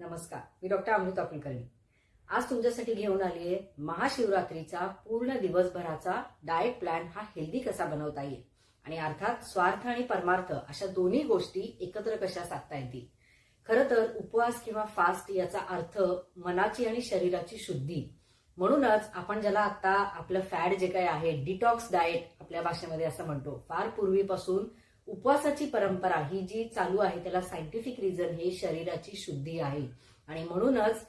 नमस्कार मी डॉक्टर अमृता कुलकर्णी. आज तुमच्यासाठी घेऊन आली आहे महाशिवरात्रीचा पूर्ण दिवसभराचा डाएट प्लॅन हा हेल्दी कसा बनवता येईल? आणि अर्थात स्वार्थ आणि परमार्थ अशा दोन्ही गोष्टी एकत्र कशा साधता येतील? खरं तर उपवास किंवा फास्ट याचा अर्थ मनाची आणि शरीराची शुद्धी. म्हणूनच आपण ज्याला आता आपलं फॅड जे काही आहे डिटॉक्स डाएट आपल्या भाषेमध्ये असं म्हणतो फार पूर्वीपासून उपवासाची परंपरा ही जी चालू आहे त्याला सायंटिफिक रिझन हे शरीराची शुद्धी आहे. आणि म्हणूनच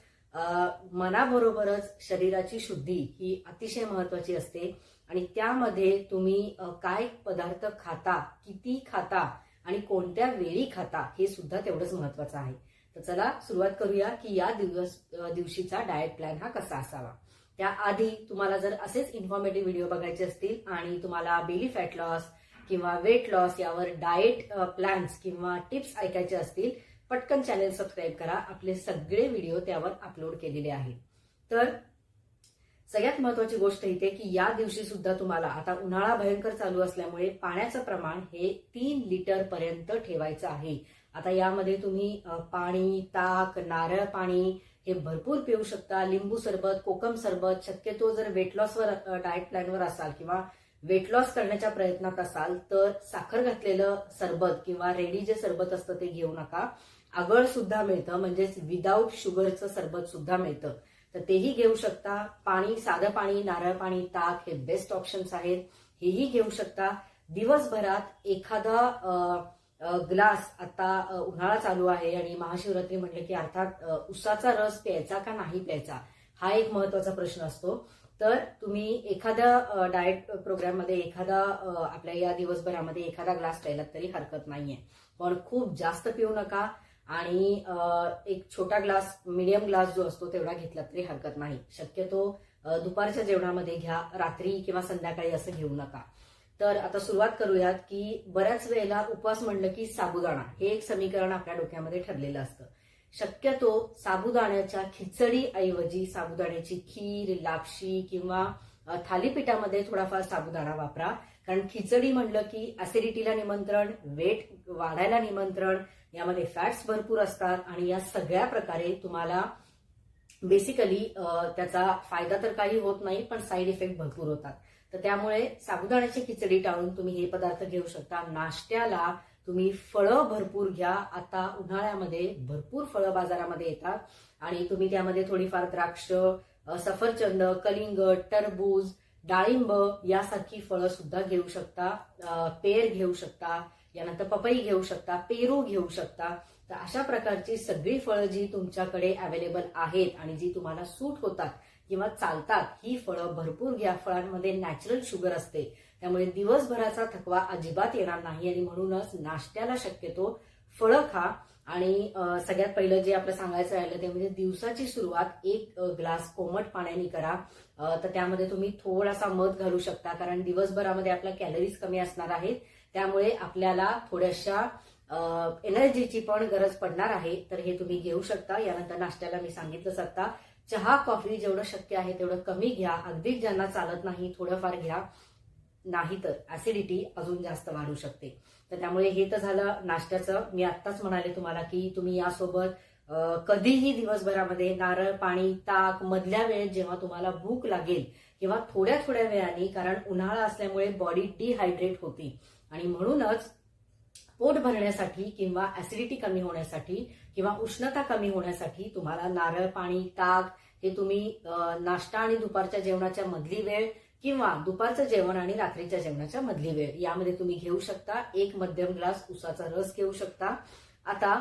मनाबरोबरच शरीराची शुद्धी ही अतिशय महत्वाची असते. आणि त्यामध्ये तुम्ही काय पदार्थ खाता किती खाता आणि कोणत्या वेळी खाता हे सुद्धा तेवढंच महत्वाचं आहे. तर चला सुरुवात करूया की या दिवस दिवशीचा डाएट प्लॅन हा कसा असावा. त्याआधी तुम्हाला जर असेच इन्फॉर्मेटिव्ह व्हिडिओ बघायचे असतील आणि तुम्हाला बेली फॅट लॉस किंवा वेट लॉस यावर डाएट प्लॅन्स किंवा टिप्स ऐकायचे असतील पटकन चॅनेल सबस्क्राईब करा. आपले सगळे व्हिडिओ त्यावर अपलोड केलेले आहेत. तर सगळ्यात महत्वाची गोष्ट इथे की या दिवशी सुद्धा तुम्हाला आता उन्हाळा भयंकर चालू असल्यामुळे पाण्याचं प्रमाण हे तीन लिटर पर्यंत ठेवायचं आहे. आता यामध्ये तुम्ही पाणी ताक नारळ पाणी हे भरपूर पिऊ शकता. लिंबू सरबत कोकम सरबत शक्यतो जर वेट लॉसवर डाएट प्लॅनवर असाल किंवा वेट लॉस करण्याच्या प्रयत्नात असाल तर साखर घातलेलं सरबत किंवा रेडी जे सरबत असतं ते घेऊ नका. आगळ सुद्धा मिळतं म्हणजेच विदाऊट शुगरचं सरबत सुद्धा मिळतं. तर तेही घेऊ शकता. पाणी साधं पाणी नारळ पाणी ताक हे बेस्ट ऑप्शन्स आहेत. हेही घेऊ शकता. दिवसभरात एखादा ग्लास आता उन्हाळा चालू आहे आणि महाशिवरात्री म्हटलं की अर्थात उसाचा रस प्यायचा का नाही प्यायचा? हा एक महत्त्वाचा प्रश्न असतो. तर तुम्ही एखाद्या डाएट प्रोग्राममध्ये एखादा आपल्या या दिवसभरामध्ये एखादा ग्लास प्यायलात तरी हरकत नाहीये. पण खूप जास्त पिऊ नका आणि एक छोटा ग्लास मिडियम ग्लास जो असतो तेवढा घेतला तरी हरकत नाही. शक्यतो दुपारच्या जेवणामध्ये घ्या रात्री किंवा संध्याकाळी असं घेऊ नका. तर आता सुरुवात करूयात की बऱ्याच वेळेला उपवास म्हणलं की साबुदाणा हे एक समीकरण आपल्या डोक्यामध्ये ठरलेलं असतं. शक्यतो साबुदाण्याच्या खिचडी ऐवजी साबुदाण्याची खीर लापशी किंवा थालीपीठामध्ये थोडाफार साबुदाणा वापरा. कारण खिचडी म्हणलं की ऍसिडिटीला निमंत्रण वेट वाढायला निमंत्रण यामध्ये फॅट्स भरपूर असतात आणि या सगळ्या प्रकारे तुम्हाला बेसिकली त्याचा फायदा तर काही होत नाही पण साईड इफेक्ट भरपूर होतात. तर त्यामुळे साबुदाण्याची खिचडी टाळून तुम्ही हे पदार्थ घेऊ शकता. नाश्त्याला तुम्ही फळं भरपूर घ्या. आता उन्हाळ्यामध्ये भरपूर फळं बाजारामध्ये येतात. आणि तुम्ही त्यामध्ये थोडीफार द्राक्ष सफरचंद कलिंगड टरबूज डाळिंब यासारखी फळं सुद्धा घेऊ शकता. पेर घेऊ शकता. यानंतर पपई घेऊ शकता. पेरू घेऊ शकता. तर अशा प्रकारची सगळी फळं जी तुमच्याकडे अवेलेबल आहेत आणि जी तुम्हाला सूट होतात किंवा चालतात ही फळं भरपूर घ्या. फळांमध्ये नॅचरल शुगर असते. त्यामुळे दिवसभराचा थकवा अजिबात येणार नाही आणि म्हणूनच नाश्त्याला शक्यतो फळं खा. आणि सगळ्यात पहिलं जे आपलं सांगायचं राहिलं ते म्हणजे दिवसाची सुरुवात एक ग्लास कोमट पाण्याने करा. तर त्यामध्ये तुम्ही थोडासा मध घालू शकता कारण दिवसभरामध्ये आपल्या कॅलरीज कमी असणार आहेत. त्यामुळे आपल्याला थोड्याशा एनर्जीची पण गरज पडणार आहे. तर हे तुम्ही घेऊ शकता. यानंतर नाश्त्याला मी सांगितलंच आता चहा कॉफी जेवढं शक्य आहे तेवढं कमी घ्या. अगदीच ज्यांना चालत नाही थोडंफार घ्या. नाही तर ऍसिडिटी अजून जास्त वाढू शकते. तर त्यामुळे हे तर झालं नाश्त्याचं. मी आत्ताच म्हणाले तुम्हाला की तुम्ही यासोबत कधीही दिवसभरामध्ये नारळ पाणी ताक मधल्या वेळेत जेव्हा तुम्हाला भूक लागेल किंवा थोड्या थोड्या वेळाने कारण उन्हाळा असल्यामुळे बॉडी डिहायड्रेट होती. आणि म्हणूनच पोट भरण्यासाठी किंवा ऍसिडिटी कमी होण्यासाठी किंवा उष्णता कमी होण्यासाठी तुम्हाला नारळ पाणी ताक हे तुम्ही नाश्ता आणि दुपारच्या जेवणाच्या मधली वेळ किंवा दुपारचं जेवण आणि रात्रीच्या जेवणाच्या मधली वेळ. यामध्ये तुम्ही घेऊ शकता एक मध्यम ग्लास उसाचा रस घेऊ शकता. आता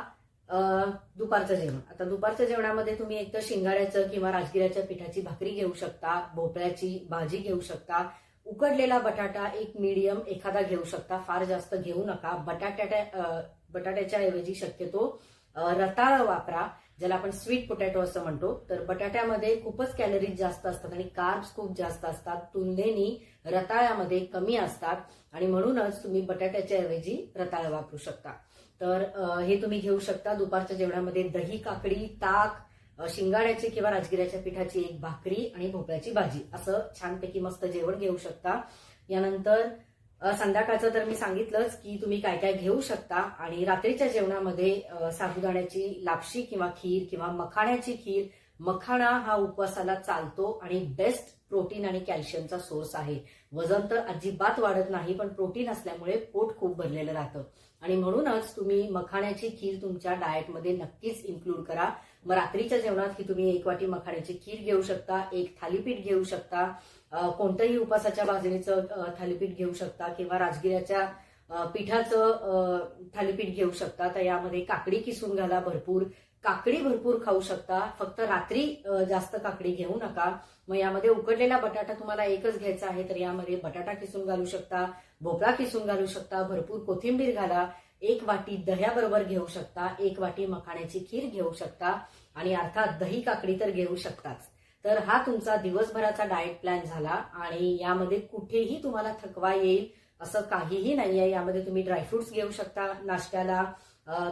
दुपारचं जेवण. आता दुपारच्या जेवणामध्ये तुम्ही एक तर शिंगाड्याचं किंवा राजगिऱ्याच्या पिठाची भाकरी घेऊ शकता भोपळ्याची भाजी घेऊ शकता. उकडलेला बटाटा एक मीडियम एखादा घेऊ शकता. फार जास्त घेऊ नका. बटाट्या बटाट्याच्या ऐवजी शक्यतो रताळ वापरा ज्याला आपण स्वीट पोटॅटो असं म्हणतो. तर बटाट्यामध्ये खूपच कॅलरीज जास्त असतात आणि कार्ब्स खूप जास्त असतात. तुलनेनी रताळ्यामध्ये कमी असतात. आणि म्हणूनच तुम्ही बटाट्याच्या ऐवजी रताळ वापरू शकता. तर हे तुम्ही घेऊ शकता. दुपारच्या जेवणामध्ये दही काकडी ताक शिंगाड्याची किंवा राजगिऱ्याच्या पिठाची एक भाकरी आणि भोपळ्याची भाजी. असं छानपैकी मस्त जेवण घेऊ शकता. यानंतर संध्याकाळचं तर मी सांगितलंच की तुम्ही काय काय घेऊ शकता आणि रात्रीच्या जेवणामध्ये साबुदाण्याची लापशी किंवा खीर किंवा मखाण्याची खीर. मखाणा हा उपवासाला चालतो आणि बेस्ट प्रोटीन आणि कॅल्शियमचा सोर्स आहे. वजन तर अजिबात वाढत नाही पण प्रोटीन असल्यामुळे पोट खूप भरलेलं राहतं. आणि म्हणूनच तुम्ही मखाण्याची खीर तुमच्या डाएटमध्ये नक्कीच इन्क्लूड करा. मग रात्रीच्या जेवणात ही तुम्ही एक वाटी मखाण्याची खीर घेऊ शकता एक थालीपीठ घेऊ शकता कोणतंही उपासाच्या भाजणीचं थालीपीठ घेऊ शकता किंवा राजगिऱ्याच्या पिठाचं थालीपीठ घेऊ शकता. तर यामध्ये काकडी किसून घाला भरपूर. काकडी भरपूर खाऊ शकता. फक्त रात्री जास्त काकडी घेऊ नका. मग यामध्ये उकडलेला बटाटा तुम्हाला एकच घ्यायचा आहे तर यामध्ये बटाटा किसून घालू शकता भोपळा किसून घालू शकता भरपूर कोथिंबीर घाला एक वाटी दह्याबरोबर घेऊ शकता एक वाटी मखाण्याची खीर घेऊ शकता. आणि अर्थात दही काकडी तर घेऊ शकताच. तर हा तुमचा दिवसभराचा डाएट प्लॅन झाला आणि यामध्ये कुठेही तुम्हाला थकवा येईल असं काहीही नाही आहे यामध्ये तुम्ही ड्रायफ्रुट्स घेऊ शकता नाश्त्याला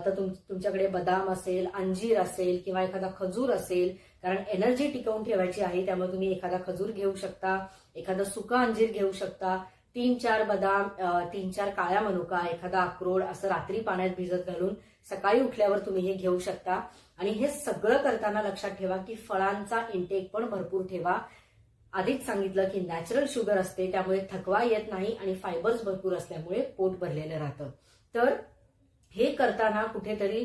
तर तुम तुमच्याकडे बदाम असेल अंजीर असेल किंवा एखादा खजूर असेल कारण एनर्जी टिकवून ठेवायची आहे त्यामुळे तुम्ही एखादा खजूर घेऊ शकता एखादा सुका अंजीर घेऊ शकता तीन चार बदाम तीन चार काळ्या मनुका एखादा अक्रोड असं रात्री पाण्यात भिजत घालून सकाळी उठल्यावर तुम्ही हे घेऊ शकता. आणि हे सगळं करताना लक्षात ठेवा की फळांचा इंटेक पण भरपूर ठेवा. आधीच सांगितलं की नॅचरल शुगर असते त्यामुळे थकवा येत नाही आणि फायबर्स भरपूर असल्यामुळे पोट भरलेलं राहतं. तर हे करताना कुठेतरी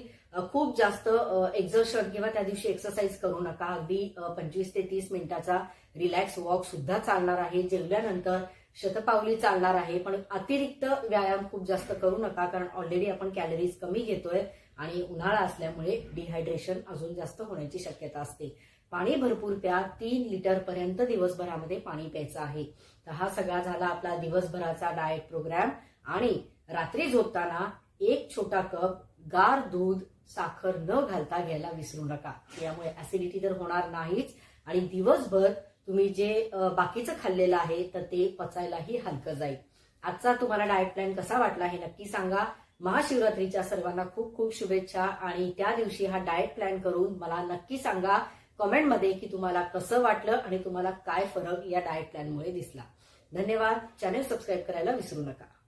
खूप जास्त एक्झर्शन किंवा त्या दिवशी एक्सरसाइज करू नका. अगदी पंचवीस ते तीस मिनिटाचा रिलॅक्स वॉक सुद्धा चालणार आहे. जेवल्यानंतर शतपावली चालणार आहे. पण अतिरिक्त व्यायाम खूप जास्त करू नका कारण ऑलरेडी आपण कॅलरीज कमी घेतोय. आणि उन्हाळा असल्यामुळे डिहायड्रेशन अजून जास्त होण्याची शक्यता असते. पाणी भरपूर प्या तीन लिटर पर्यंत दिवसभरामध्ये पाणी प्यायचं आहे. तर हा सगळा झाला आपला दिवसभराचा डाएट प्रोग्राम आणि रात्री झोपताना एक छोटा कप गार दूध साखर न घालता घ्यायला विसरू नका. यामुळे ऍसिडिटी तर होणार नाहीच. आणि दिवसभर तुम्ही जे बाकीचं खाल्लेलं आहे तर ते पचायलाही हलकं जाईल. आजचा तुम्हाला डाएट प्लॅन कसा वाटला हे नक्की सांगा. महाशिवरात्रीच्या सर्वांना खूप खूप शुभेच्छा आणि त्या दिवशी हा डाएट प्लॅन करून मला नक्की सांगा कमेंटमध्ये की तुम्हाला कसं वाटलं आणि तुम्हाला काय फरक या डाएट प्लॅनमुळे दिसला. धन्यवाद. चॅनेल सबस्क्राईब करायला विसरू नका.